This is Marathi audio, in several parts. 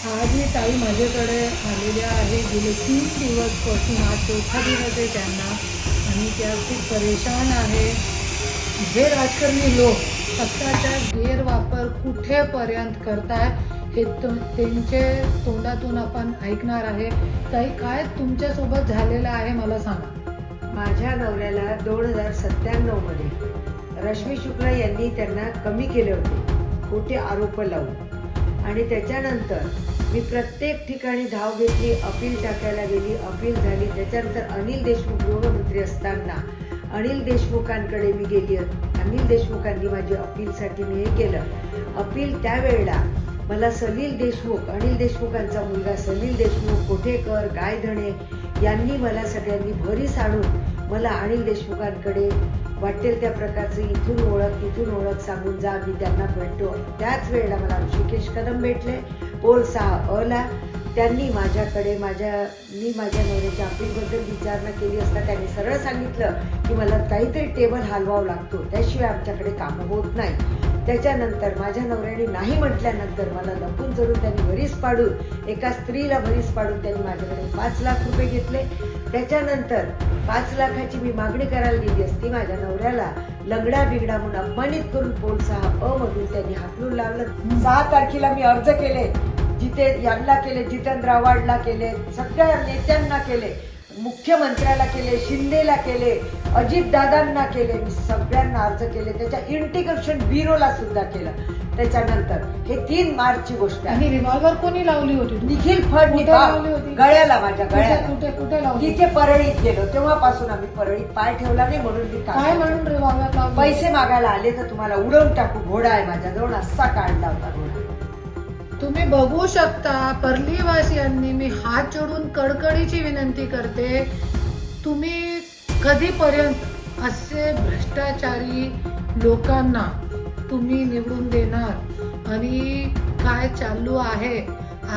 आज ही ताई माझ्याकडे आलेल्या आहे. गेले तीन दिवसपासून आज चौथा दिवस आहे त्यांना. आणि त्या खूप परेशान आहे. जे राजकारणी लोक सत्ताचा गैरवापर कुठेपर्यंत करतात हे तो त्यांचे तोंडातून आपण ऐकणार आहे. ताई काय तुमच्यासोबत झालेलं आहे मला सांगा. माझ्या नवऱ्याला दोन हजार सत्त्याण्णवमध्ये रश्मी शुक्ला यांनी त्यांना कमी केले होते. खोटे आरोप लावून. आणि त्याच्यानंतर मी प्रत्येक ठिकाणी धाव घेतली अपील टाकायला गेली अपील झाली. त्याच्यानंतर अनिल देशमुख गृहमंत्री असताना अनिल देशमुखांकडे मी गेली. अनिल देशमुखांनी माझी अपीलसाठी मी हे केलं. अपील त्यावेळेला मला सलील देशमुख अनिल देशमुखांचा मुलगा सलील देशमुख कोठेकर गायधणे यांनी मला सगळ्यांनी भरीस आणून मला अनिल देशमुखांकडे वाटेल त्या प्रकारचं इथून ओळख तिथून ओळख सांगून जा मी त्यांना भेटतो. त्याच वेळेला मला ऋषिकेश कदम भेटले. पोल सहा अला त्यांनी माझ्याकडे माझ्या मी माझ्या नवऱ्याच्या अपीलबद्दल विचारणा केली असता त्यांनी सरळ सांगितलं की मला काहीतरी टेबल हलवावं लागतो. त्याशिवाय आमच्याकडे कामं होत नाही. त्याच्यानंतर माझ्या नवऱ्याने नाही म्हटल्यानंतर मला लपून जरून त्यांनी भरीस पाडून एका स्त्रीला भरीस पाडून त्यांनी माझ्याकडे पाच लाख रुपये घेतले. त्याच्यानंतर पाच लाखाची मी मागणी करायला गेली असती. माझ्या नवऱ्याला लंगडा बिगडा म्हणून अपमानित करून पोल सहा अ मधून त्यांनी हाकलून लावलं. सहा तारखेला मी अर्ज केले. जिथे यांना केले जितेंद्र आव्हाडला केले सगळ्या नेत्यांना केले. मुख्यमंत्र्याला केले शिंदेला केले अजितदादांना केले मी सगळ्यांना अर्ज केले. त्याच्या इंटिग्रेशन ब्युरोला सुद्धा केलं. त्याच्यानंतर हे तीन मार्चची गोष्ट आहे. आणि रिव्हॉल्वर कोणी लावली होती? निखिल फडणीस होती? गळ्याला माझ्या गळ्याला. कुठे कुठे लावली तिथे परळीत गेलो. तेव्हापासून आम्ही परळीत पाय ठेवला नाही म्हणून मी काय. म्हणून रिव्हॉल्वर पैसे मागायला आले तर तुम्हाला उडवून टाकू. घोडा आहे माझ्याजवळ. असा काढला होता घोडा. तुम्ही बघू शकता परलीवासियांनी मी हात जोडून कडकडीची विनंती करते. तुम्ही कधीपर्यंत असे भ्रष्टाचारी लोकांना तुम्ही निवडून देणार आणि काय चालू आहे?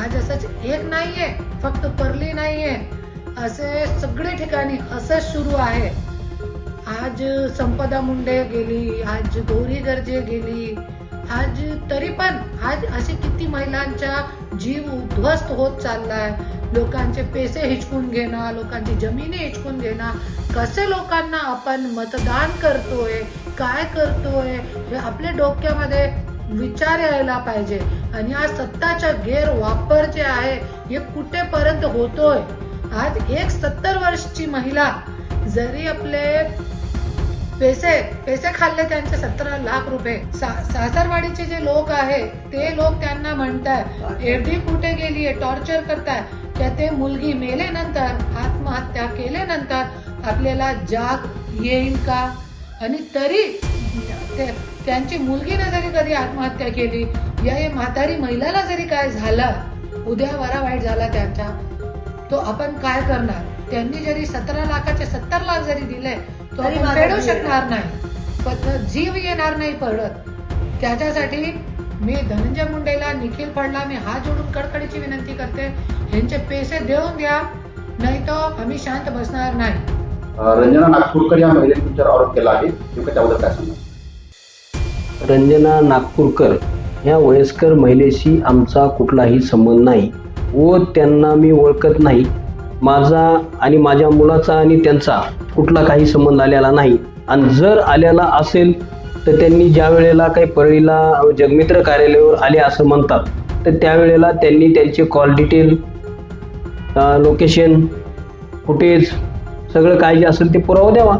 आज असंच एक नाही आहे फक्त परली नाही आहे असे सगळे ठिकाणी असंच सुरू आहे. आज संपदा मुंडे गेली आज गौरी गर्जे गेली आज तरी पण आज असे किती महिलांचा जीव उद्ध्वस्त होत चाललाय. लोकांचे पैसे हिचकून घेणं लोकांची जमिनी हिचकून घेणं. कसे लोकांना आपण मतदान करतोय काय करतोय हे आपल्या डोक्यामध्ये विचार यायला पाहिजे. आणि आज सत्ताचा गैरवापर जे आहे हे कुठेपर्यंत होतोय? आज एक सत्तर वर्षची महिला जरी आपले पैसे पैसे खाल्ले त्यांचे सतरा लाख रुपये. सा- सासरवाडीचे जे लोक आहे ते लोक त्यांना म्हणताय एवढी कुठे गेलीये टॉर्चर करताय. त्या ते मुलगी मेल्यानंतर आत्महत्या केल्यानंतर आपल्याला जाग येईल का? आणि तरी ते त्यांची मुलगीनं जरी कधी आत्महत्या केली या हे म्हातारी महिलाला जरी काय झालं उद्या वरा वाईट झाला त्यांचा तो आपण काय करणार? त्यांनी जरी सतरा लाखाचे सत्तर लाख जरी दिले तो आपण फेडू जीव शकणार नाही. पण जीव येणार नाही पडत त्याच्यासाठी मी धनंजय मुंडेला निखिल फडला मी हात जोडून कडकडीची विनंती करते. ह्यांचे पैसे देऊन द्या नाही तर आम्ही शांत बसणार नाही. रंजना नागपूरकर या महिलेने तुमच्यावर आरोप केला आहे. नेमकं त्याबद्दल काय सांगा रंजना नागपूरकर ह्या वयस्कर महिलेशी आमचा कुठलाही संबंध नाही व त्यांना मी ओळखत नाही. माझा आणि माझ्या मुलाचा आणि त्यांचा कुठला काही संबंध आलेला नाही. आणि जर आलेला असेल तर त्यांनी ज्या वेळेला काही परळीला जगमित्र कार्यालयावर आले असं म्हणतात तर त्यावेळेला त्यांनी त्यांचे कॉल डिटेल लोकेशन फुटेज सगळं काय जे असेल ते पुरावा द्यावा.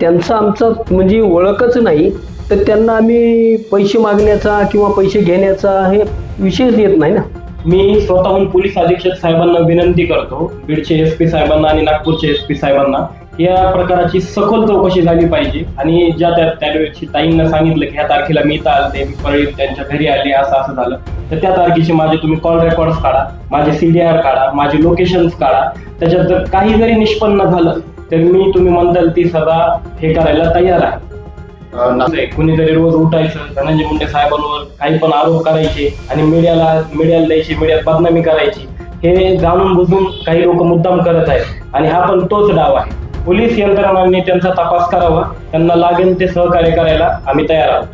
त्यांचा आमचा म्हणजे ओळखच नाही तर त्यांना आम्ही पैसे मागण्याचा किंवा पैसे घेण्याचा हे विषयच येत नाही ना. मी स्वतःहून पोलीस अधीक्षक साहेबांना विनंती करतो बीडचे एस पी साहेबांना आणि नागपूरचे एस पी साहेबांना या प्रकाराची सखोल चौकशी झाली पाहिजे. आणि ज्या त्या त्यावेळेची ताईंना सांगितलं की ह्या तारखेला मी इथं आलते मी परळी त्यांच्या घरी आले असं असं झालं. तर त्या तारखेचे माझे तुम्ही कॉल रेकॉर्ड्स काढा माझे सीडीआर काढा माझे लोकेशन्स काढा. त्याच्यात जर काही जरी निष्पन्न झालं तर मी तुम्ही म्हणताल ती सजा हे करायला तयार आहे, कुणीतरी रोज उठायचं धनंजय मुंडे साहेबांवर काही पण आरोप करायचे आणि मीडियाला मीडियाला द्यायची मीडियात बदनामी करायची हे जाणून बुजून काही लोक मुद्दाम करत आहेत. आणि हा पण तोच डाव आहे. पोलीस यंत्रणांनी त्यांचा तपास करावा त्यांना लागेल ते सहकार्य करायला आम्ही तयार आहोत.